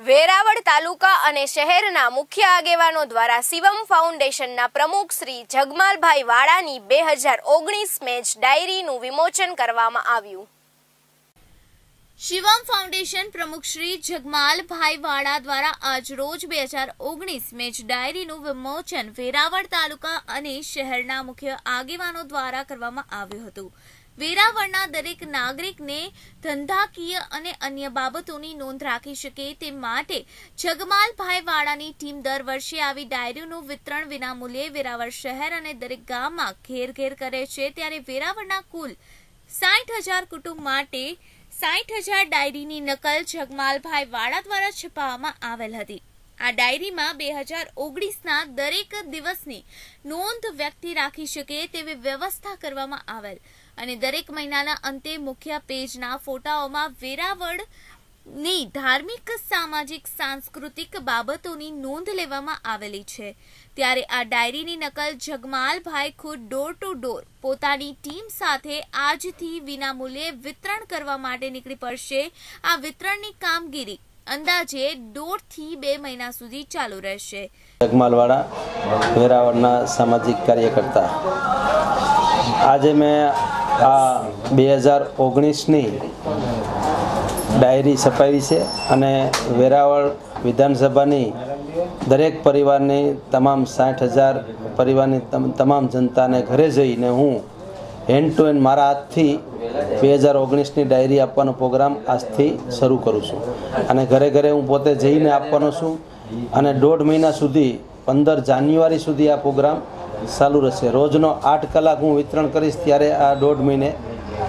વેરાવળ તાલુકા અને શહેરના મુખ્ય આગેવાનો દ્વારા શિવમ ફાઉન્ડેશનના પ્રમુખ શ્રી જગમાલભાઈ વાળાની બે હજાર ઓગણીસ મેચ ડાયરીનું વિમોચન કરવામાં આવ્યું. શિવમ ફાઉન્ડેશન પ્રમુખ શ્રી જગમાલભાઈ વાડા દ્વારા આજ રોજ બે હજાર ઓગણીસ મેચ ડાયરીનું વિમોચન વેરાવળ તાલુકા અને શહેરના મુખ્ય આગેવાનો દ્વારા કરવામાં આવ્યું હતું. વેરાવળના દરેક નાગરિકને ધંધાકીય અને અન્ય બાબતોની નોંધ રાખી શકે તે માટે જગમાલભાઈ વાળાની ટીમ દર વર્ષે આવી ડાયરીનું વિતરણ વિનામૂલ્યે વેરાવળ શહેર અને દરેક ગામમાં ઘેર ઘેર કરે છે. ત્યારે વેરાવળના કુલ સાઠ હજાર કુટુંબ માટે સાઠ હજાર ડાયરીની નકલ જગમાલભાઈ વાળા દ્વારા છપાવવામાં આવેલ હતી. આ ડાયરીમાં બે હજાર ઓગણીસના દરેક દિવસની નોંધ વ્યક્તિ રાખી શકે તેવી વ્યવસ્થા કરવામાં આવેલ. અને દરેક મહિનાના અંતે મુખ્ય પેજના ફોટાઓમાં વેરાવળની ધાર્મિક, સામાજિક, સાંસ્કૃતિક બાબતોની નોંધ લેવામાં આવેલી છે. ત્યારે આ ડાયરીની નકલ જગમાલભાઈ ખુદ ડોર ટુ ડોર પોતાની ટીમ સાથે આજથી વિનામૂલ્યે વિતરણ કરવા માટે નીકળી પડશે. આ વિતરણની કામગીરી અંદાજે દોઢથી બે મહિના સુધી ચાલુ રહેશે. જગમાલવાડા, વેરાવળના સામાજિક કાર્યકર્તા. આજે મેં આ બે હજાર ઓગણીસની ડાયરી છપાવી છે અને વેરાવળ વિધાનસભાની દરેક પરિવારની તમામ સાઠ હજાર પરિવારની તમામ જનતાને ઘરે જઈને હું હેન્ડ ટુ હેન્ડ મારા હાથથી બે હજાર ઓગણીસની ડાયરી આપવાનો પ્રોગ્રામ આજથી શરૂ કરું છું. અને ઘરે ઘરે હું પોતે જઈને આપવાનો છું. અને દોઢ મહિના સુધી, પંદર જાન્યુઆરી સુધી આ પ્રોગ્રામ ચાલુ રહેશે. રોજનો આઠ કલાક હું વિતરણ કરીશ ત્યારે આ દોઢ મહિને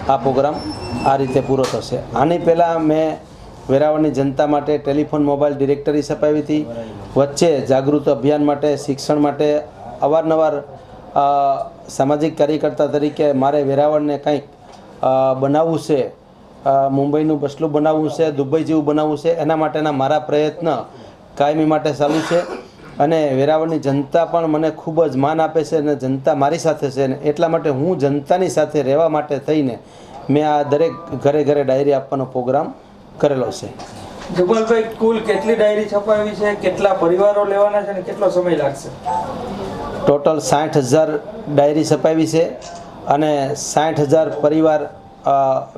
આ પ્રોગ્રામ આ રીતે પૂરો થશે. આની પહેલાં મેં વેરાવળની જનતા માટે ટેલિફોન મોબાઈલ ડિરેક્ટરી છપાવી હતી. વચ્ચે જાગૃત અભિયાન માટે, શિક્ષણ માટે અવારનવાર સામાજિક કાર્યકર્તા તરીકે મારે વેરાવળને કંઈક બનાવવું છે મુંબઈનું બસલું બનાવવું છે, દુબઈ જેવું બનાવવું છે, એના માટેના મારા પ્રયત્ન કાયમી માટે ચાલુ છે. અને વેરાવળની જનતા પણ મને ખૂબ જ માન આપે છે અને જનતા મારી સાથે છે ને એટલા માટે હું જનતાની સાથે રહેવા માટે થઈને મેં આ દરેક ઘરે ઘરે ડાયરી આપવાનો પ્રોગ્રામ કરેલો છે. જુગલભાઈ, કુલ કેટલી ડાયરી છપાવી છે? કેટલા પરિવારો લેવાના છે અને કેટલો સમય લાગશે? ટોટલ સાઠ હજાર ડાયરી છપાવી છે અને સાઠ હજાર પરિવાર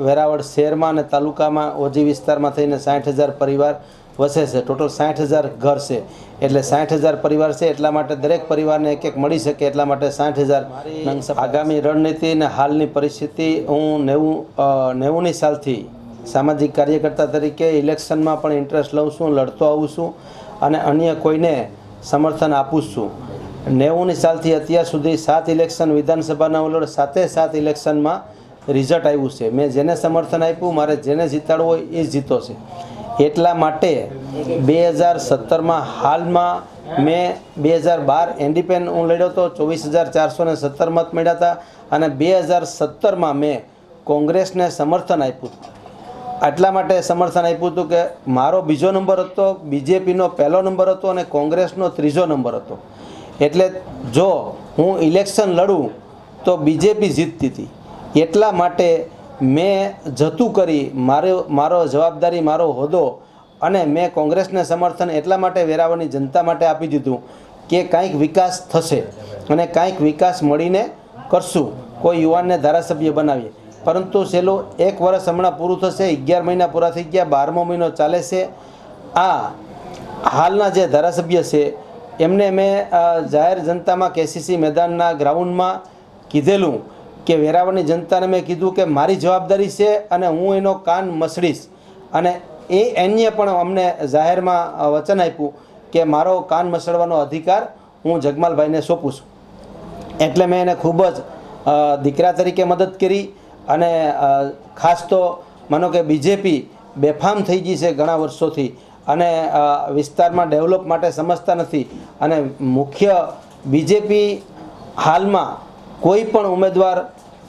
વેરાવળ શહેરમાં અને તાલુકામાં ઓજી વિસ્તારમાં થઈને સાઠ હજાર પરિવાર વસે છે. ટોટલ સાઠ હજાર ઘર છે. એટલે સાઠ હજાર પરિવાર છે એટલા માટે દરેક પરિવારને એક એક મળી શકે એટલા માટે સાઠ હજાર. આગામી રણનીતિ અને હાલની પરિસ્થિતિ હું નેવું નેવુંની સાલથી સામાજિક કાર્યકર્તા તરીકે ઇલેક્શનમાં પણ ઇન્ટરેસ્ટ લઉં છું, લડતો આવું છું અને અન્ય કોઈને સમર્થન આપું છું. નેવુંની સાલથી અત્યાર સુધી સાત ઇલેક્શન વિધાનસભાના ઓલડ સાતે સાત ઇલેક્શનમાં રિઝલ્ટ આવ્યું છે. મેં જેને સમર્થન આપ્યું, મારે જેને જીતાડવું હોય એ જીતો છે. એટલા માટે બે હજાર સત્તરમાં હાલમાં મેં બે હજાર બાર એન્ડિપેન્ડ હું લડ્યો હતો, ચોવીસ હજાર ચારસો ને સત્તર મત મળ્યા હતા અને બે હજાર સત્તરમાં મેં કોંગ્રેસને સમર્થન આપ્યું. આટલા માટે સમર્થન આપ્યું હતું કે મારો બીજો નંબર હતો, બીજેપીનો પહેલો નંબર હતો અને કોંગ્રેસનો ત્રીજો નંબર હતો. એટલે જો હું ઇલેક્શન લડું તો બીજેપી જીતતી હતી. એટલા માટે મેં જતું કરી મારો મારો જવાબદારી મારો હોદ્દો અને મેં કોંગ્રેસને સમર્થન એટલા માટે વેરાવળની જનતા માટે આપી દીધું કે કાંઈક વિકાસ થશે અને કાંઈક વિકાસ મળીને કરશું. કોઈ યુવાનને ધારાસભ્ય બનાવીએ. પરંતુ છેલ્લું એક વર્ષ હમણાં પૂરું થશે, અગિયાર મહિના પૂરા થઈ ગયા, બારમો મહિનો ચાલે છે. આ હાલના જે ધારાસભ્ય છે એમને મેં જાહેર જનતામાં કેસીસી મેદાનના ગ્રાઉન્ડમાં કીધેલું કે વેરાવળની જનતાને મેં કીધું કે મારી જવાબદારી છે અને હું એનો કાન મસડીશ. અને એ એનીએ પણ અમને જાહેરમાં વચન આપ્યું કે મારો કાન મસળવાનો અધિકાર હું જગમાલભાઈને સોંપું છું. એટલે મેં એને ખૂબ જ દીકરા તરીકે મદદ કરી અને ખાસ તો માનો કે બીજેપી બેફામ થઈ ગઈ છે ઘણા વર્ષોથી. અને વિસ્તારમાં ડેવલપ માટે સમજતા નથી. અને મુખ્ય બીજેપી હાલમાં કોઈ પણ ઉમેદવાર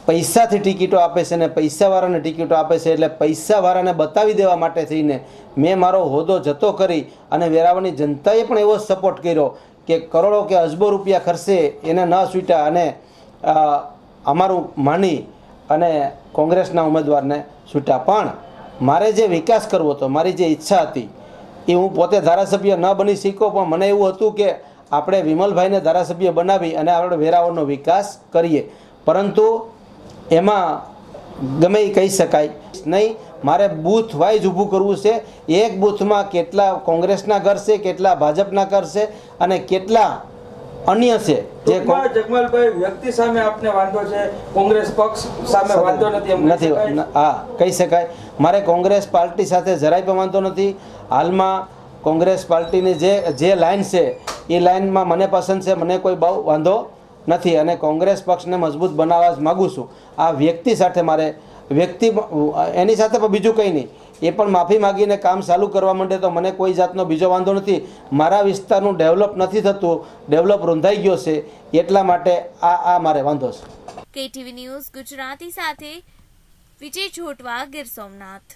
પૈસાથી ટિકિટો આપે છે ને પૈસાવાળાને ટિકિટો આપે છે એટલે પૈસાવાળાને બતાવી દેવા માટે થઈને મેં મારો હોદ્દો જતો કરી અને વેરાવળની જનતાએ પણ એવો સપોર્ટ કર્યો કે કરોડો કે અજબો રૂપિયા ખર્ચે એને ન છૂટ્યા અને અમારું માની અને કોંગ્રેસના ઉમેદવારને છૂટ્યા પણ મારે જે વિકાસ કરવો હતો, મારી જે ઈચ્છા હતી એ હું પોતે ધારાસભ્ય ન બની શીખ્યો પણ મને એવું હતું કે આપણે વિમલભાઈને ધારાસભ્ય બનાવી અને આપણે વેરાવળનો વિકાસ કરીએ. પરંતુ એમાં ગમે એ કહી શકાય નહીં, મારે બૂથ વાઇઝ ઊભું કરવું છે. એક બૂથમાં કેટલા કોંગ્રેસના ઘર છે, કેટલા ભાજપના ઘર છે અને કેટલા અન્ય છે જે કોં- વ્યક્તિ સામે આપને વાંધો છે કોંગ્રેસ પક્ષ સામે વાંધો નથી નથી હા કહી શકાય. મારે કોંગ્રેસ પાર્ટી સાથે જરાય પણ વાંધો નથી. હાલમાં કોંગ્રેસ પાર્ટીની જે જે લાઈન છે એ લાઈનમાં મને પસંદ છે મને કોઈ બહુ વાંધો નથી અને કોંગ્રેસ પક્ષને મજબૂત બનાવવા જ માગું છું. આ વ્યક્તિ સાથે મારે વ્યક્તિ એની સાથે પણ બીજું કંઈ નહીં. એ પણ માફી માગીને કામ ચાલુ કરવા માંડે તો મને કોઈ જાતનો બીજો વાંધો નથી. મારા વિસ્તારનું ડેવલપ નથી થતું. ડેવલપ રૂંધાઈ ગયો છે. એટલા માટે આ આ મારે વાંધો છે. કેટીવી ન્યૂઝ ગુજરાતી સાથે વિજય જોટવા ગીર સોમનાથ.